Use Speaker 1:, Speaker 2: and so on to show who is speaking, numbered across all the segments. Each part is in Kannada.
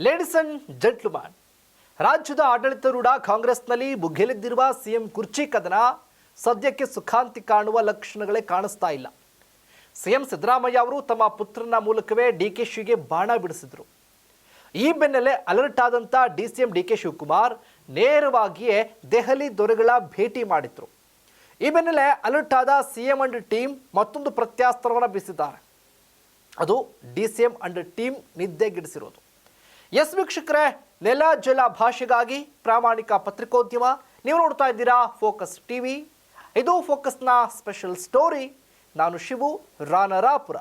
Speaker 1: ಲೇಡೀಸ್ ಅಂಡ್ ರಾಜ್ಯದ ಆಡಳಿತಾರೂಢ ಕಾಂಗ್ರೆಸ್ನಲ್ಲಿ ಮುಗಿಲೆದ್ದಿರುವ ಸಿಎಂ ಕುರ್ಚಿ ಕದನ ಸದ್ಯಕ್ಕೆ ಸುಖಾಂತಿ ಕಾಣುವ ಲಕ್ಷಣಗಳೇ ಕಾಣಿಸ್ತಾ ಇಲ್ಲ. ಸಿಎಂ ಸಿದ್ದರಾಮಯ್ಯ ಅವರು ತಮ್ಮ ಪುತ್ರನ ಮೂಲಕವೇ ಡಿ ಕೆ ಡಿಕೆಶಿಗೆ ಬಾಣ ಬಿಡಿಸಿದರು. ಈ ಬೆನ್ನಲ್ಲೇ ಅಲರ್ಟ್ ಆದಂಥ D C M D K Shivakumar ನೇರವಾಗಿಯೇ Delhi ದೊರೆಗಳ ಭೇಟಿ ಮಾಡಿದ್ರು. ಈ ಬೆನ್ನಲ್ಲೇ ಅಲರ್ಟ್ ಆದ ಸಿಎಂ ಅಂಡ್ ಟೀಮ್ ಮತ್ತೊಂದು ಪ್ರತ್ಯಾಸ್ತ್ರವನ್ನು ಬೀಸಿದ್ದಾರೆ. ಅದು D C M and team ನಿದ್ದೆಗಿಡಿಸಿರೋದು. Yes ವೀಕ್ಷಕರೇ, ನೆಲ, ಜಲ ಭಾಷೆಗಾಗಿ ಪ್ರಾಮಾಣಿಕ ಪತ್ರಿಕೋದ್ಯಮ. ನೀವು ನೋಡ್ತಾ ಇದ್ದೀರಾ ಫೋಕಸ್ ಟಿವಿ. ಇದು ಫೋಕಸ್ನ ಸ್ಪೆಷಲ್ ಸ್ಟೋರಿ. ನಾನು ಶಿವು ರಾನರಾಪುರ.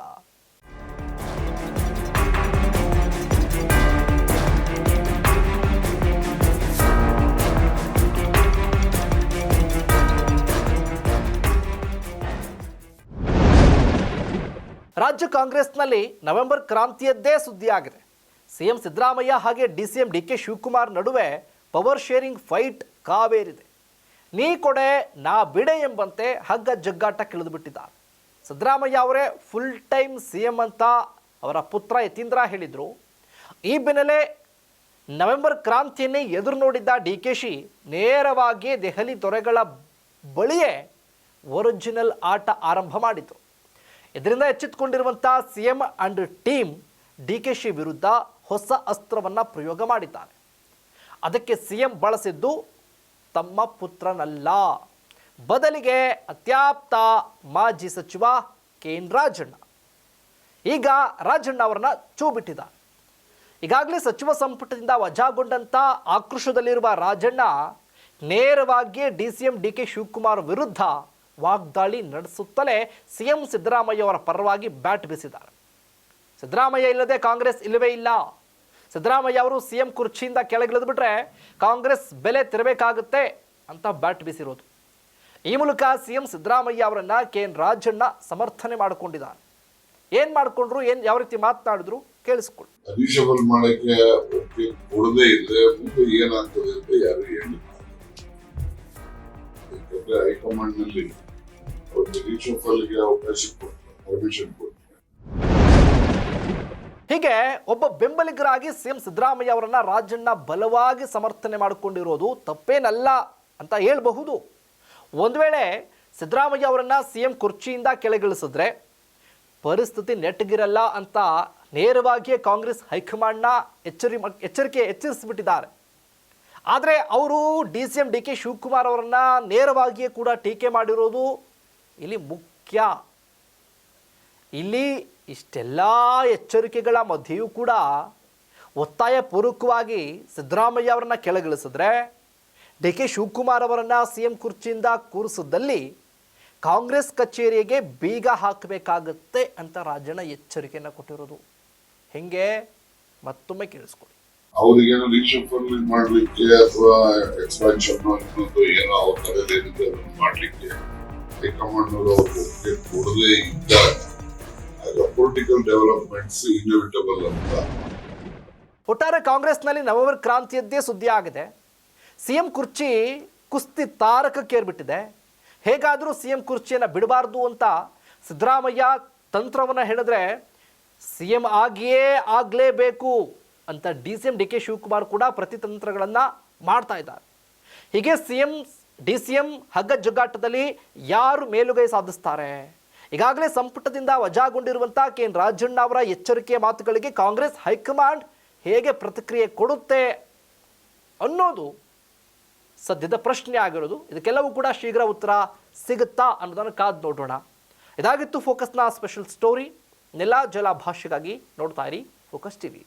Speaker 1: ರಾಜ್ಯ ಕಾಂಗ್ರೆಸ್ನಲ್ಲಿ ನವೆಂಬರ್ ಕ್ರಾಂತಿಯದ್ದೇ ಸುದ್ದಿಯಾಗಿದೆ. ಸಿಎಂ ಸಿದ್ದರಾಮಯ್ಯ ಹಾಗೆ D C M D K Shivakumar ನಡುವೆ ಪವರ್ ಶೇರಿಂಗ್ ಫೈಟ್ ಕಾವೇರಿದೆ. ನೀ ಕೊಡೆ, ನಾ ಬಿಡೆ ಎಂಬಂತೆ ಹಗ್ಗ ಜಗ್ಗಾಟ ಬಿಟ್ಟಿದ್ದಾರೆ ಸಿದ್ದರಾಮಯ್ಯ ಅವರೇ ಫುಲ್ ಟೈಮ್ ಸಿ ಎಂ ಅಂತ ಅವರ ಪುತ್ರ ಯತೀಂದ್ರ ಹೇಳಿದರು. ಈ ಬೆನ್ನಲ್ಲೇ ನವೆಂಬರ್ ಕ್ರಾಂತಿಯನ್ನೇ ಎದುರು ನೋಡಿದ್ದ ಡಿ ಕೆ ಶಿ ನೇರವಾಗಿ ದೆಹಲಿ ದೊರೆಗಳ ಬಳಿಯೇ ಒರಿಜಿನಲ್ ಆಟ ಆರಂಭ ಮಾಡಿತು ಇದರಿಂದ ಎಚ್ಚೆತ್ತುಕೊಂಡಿರುವಂಥ C M and team D K she ವಿರುದ್ಧ ಹೊಸ ಅಸ್ತ್ರವನ್ನು ಪ್ರಯೋಗ ಮಾಡಿದ್ದಾರೆ ಅದಕ್ಕೆ ಸಿ ಎಂ ಬಳಸಿದ್ದು ತಮ್ಮ ಪುತ್ರನಲ್ಲ. ಬದಲಿಗೆ ಅತ್ಯಾಪ್ತ ಮಾಜಿ ಸಚಿವ ಕೆ ಎನ್ ರಾಜಣ್ಣ. ಈಗ ರಾಜಣ್ಣ ಅವರನ್ನ ಚೂ ಈಗಾಗಲೇ ಸಚಿವ ಸಂಪುಟದಿಂದ ವಜಾಗೊಂಡಂಥ ಆಕ್ರೋಶದಲ್ಲಿರುವ ರಾಜಣ್ಣ ನೇರವಾಗಿ D C M D K Shivakumar ವಿರುದ್ಧ ವಾಗ್ದಾಳಿ ನಡೆಸುತ್ತಲೇ ಸಿ ಎಂ ಸಿದ್ದರಾಮಯ್ಯ ಅವರ ಪರವಾಗಿ ಬ್ಯಾಟ್ ಬೀಸಿದ್ದಾರೆ. ಸಿದ್ದರಾಮಯ್ಯ ಇಲ್ಲದೆ ಕಾಂಗ್ರೆಸ್ ಇಲ್ಲವೇ ಇಲ್ಲ. ಸಿದ್ದರಾಮಯ್ಯ ಅವರು ಸಿ ಎಂ ಕುರ್ಚಿಯಿಂದ ಕೆಳಗಿಳಿದ್ಬಿಟ್ರೆ ಕಾಂಗ್ರೆಸ್ ಬೆಲೆ ತಿರಬೇಕಾಗುತ್ತೆ ಅಂತ ಬ್ಯಾಟ್ ಬೀಸಿರೋದು. ಈ ಮೂಲಕ ಸಿ ಎಂ ಸಿದ್ದರಾಮಯ್ಯ ಅವರನ್ನ ಕೆ ಎನ್ ರಾಜಣ್ಣ ಸಮರ್ಥನೆ ಮಾಡಿಕೊಂಡಿದ್ದಾರೆ. ಏನ್ ಮಾಡ್ಕೊಂಡ್ರು, ಏನ್ ಯಾವ ರೀತಿ ಮಾತನಾಡಿದ್ರು ಕೇಳಿಸ್ಕೊಳ್ಳಿ
Speaker 2: ಅನಿಷಬಲ್ ಮಾಡಕ್ಕೆ ಕೊಡದೇ ಇದ್ರೆ ಮುಂದೆ ಏನಾಗ್ತದೆ ಅಂತ ಯಾರು ಹೇಳಿ ಹೈಕಮಾಂಡ್ನಲ್ಲಿ ಅವ್ರಿಗೆ ಅವಕಾಶ ಕೊಡ್ತಾರೆ, ಪರ್ಮಿಷನ್ ಕೊಡ್ತಾರೆ.
Speaker 1: ಹೀಗೆ ಒಬ್ಬ ಬೆಂಬಲಿಗರಾಗಿ ಸಿ ಎಂ ಸಿದ್ದರಾಮಯ್ಯ ಅವರನ್ನ ರಾಜಣ್ಣ ಬಲವಾಗಿ ಸಮರ್ಥನೆ ಮಾಡಿಕೊಂಡಿರೋದು ತಪ್ಪೇನಲ್ಲ ಅಂತ ಹೇಳಬಹುದು. ಒಂದು ವೇಳೆ ಸಿದ್ದರಾಮಯ್ಯ ಅವರನ್ನ ಸಿ ಎಂ ಕುರ್ಚಿಯಿಂದ ಕೆಳಗಿಳಿಸಿದ್ರೆ ಪರಿಸ್ಥಿತಿ ನೆಟ್ಟಗಿರಲ್ಲ ಅಂತ ನೇರವಾಗಿಯೇ ಕಾಂಗ್ರೆಸ್ ಹೈಕಮಾಂಡ್ನ ಎಚ್ಚರಿ ಎಚ್ಚರಿಕೆ ಎಚ್ಚರಿಸಿಬಿಟ್ಟಿದ್ದಾರೆ. ಆದರೆ ಅವರು D C M D K Shivakumar ಅವರನ್ನ ನೇರವಾಗಿಯೇ ಕೂಡ ಟೀಕೆ ಮಾಡಿರೋದು ಇಲ್ಲಿ ಮುಖ್ಯ. ಇಲ್ಲಿ ಇಷ್ಟೆಲ್ಲ ಎಚ್ಚರಿಕೆಗಳ ಮಧ್ಯೆಯೂ ಕೂಡ ಒತ್ತಾಯ ಪೂರ್ವಕವಾಗಿ ಸಿದ್ದರಾಮಯ್ಯ ಅವರನ್ನ ಕೆಳಗಿಳಿಸಿದ್ರೆ ಡಿ ಕೆ ಶಿವಕುಮಾರ್ ಅವರನ್ನು ಸಿ ಎಂ ಕುರ್ಚಿಯಿಂದ ಕೂರಿಸಿದಲ್ಲಿ ಕಾಂಗ್ರೆಸ್ ಕಚೇರಿಗೆ ಬೀಗ ಹಾಕಬೇಕಾಗುತ್ತೆ ಅಂತ ರಾಜಣ್ಣ ಎಚ್ಚರಿಕೆಯನ್ನು ಕೊಟ್ಟಿರೋದು. ಹೆಂಗೆ? ಮತ್ತೊಮ್ಮೆ ಕೇಳಿಸ್ಕೊಡಿ.
Speaker 2: ಅವರಿಗೇನು ರೀಶಫಲ್ ಮಾಡಲಿಕ್ಕೆ ಅಥವಾ ಎಕ್ಸ್ಪಾನ್ಷನ್ ಅನ್ನೋದು ಏನೋ ಅವ್ರ ತಲೆಯಲ್ಲಿ ಮಾಡಲಿಕ್ಕೆ ಹೈಕಮಾಂಡ್ ಅವರು ಕೊಡದೇ ಇದ್ದಾಗ ಪೊಲಿಟಿಕಲ್ ಡೆವಲಪ್ಮೆಂಟ್ಸ್ ಇನ್ಎವಿಟಬಲ್ ಅಂತ
Speaker 1: ಒಟ್ಟಾರೆ ಕಾಂಗ್ರೆಸ್ನಲ್ಲಿ ನವೆಂಬರ್ ಕ್ರಾಂತಿಯದ್ದೇ ಸುದ್ದಿ ಆಗಿದೆ. ಸಿಎಂ ಕುರ್ಚಿ ಕುಸ್ತಿ ತಾರಕಕ್ಕೇರ್ಬಿಟ್ಟಿದೆ ಹೇಗಾದರೂ ಸಿ ಎಂ ಕುರ್ಚಿಯನ್ನು ಬಿಡಬಾರ್ದು ಅಂತ ಸಿದ್ದರಾಮಯ್ಯ ತಂತ್ರವನ್ನು ಹೇಳಿದ್ರೆ ಸಿ ಎಂ ಆಗಿಯೇ ಆಗಲೇಬೇಕು ಅಂತ D C M D K Shivakumar ಕೂಡ ಪ್ರತಿತಂತ್ರಗಳನ್ನು ಮಾಡ್ತಾ ಇದ್ದಾರೆ. ಹೀಗೆ C M D C M ಹಗ್ಗ ಜಗ್ಗಾಟದಲ್ಲಿ ಯಾರು ಮೇಲುಗೈ ಸಾಧಿಸ್ತಾರೆ? ಈಗಾಗಲೇ ಸಂಪುಟದಿಂದ ವಜಾಗೊಂಡಿರುವಂತಹ ಕೆ ಎನ್ ರಾಜಣ್ಣ ಅವರ ಎಚ್ಚರಿಕೆಯ ಮಾತುಗಳಿಗೆ ಕಾಂಗ್ರೆಸ್ ಹೈಕಮಾಂಡ್ ಹೇಗೆ ಪ್ರತಿಕ್ರಿಯೆ ಕೊಡುತ್ತೆ ಅನ್ನೋದು ಸದ್ಯದ ಪ್ರಶ್ನೆ ಆಗಿರೋದು. ಇದಕ್ಕೆಲ್ಲವೂ ಕೂಡ ಶೀಘ್ರ ಉತ್ತರ ಸಿಗುತ್ತಾ ಅನ್ನೋದನ್ನು ಕಾದು ನೋಡೋಣ. ಇದಾಗಿತ್ತು ಫೋಕಸ್ನ ಸ್ಪೆಷಲ್ ಸ್ಟೋರಿ ನೆಲ, ಜಲ, ಭಾಷೆಗಾಗಿ ನೋಡ್ತಾ ಇರಿ ಫೋಕಸ್ ಟಿವಿ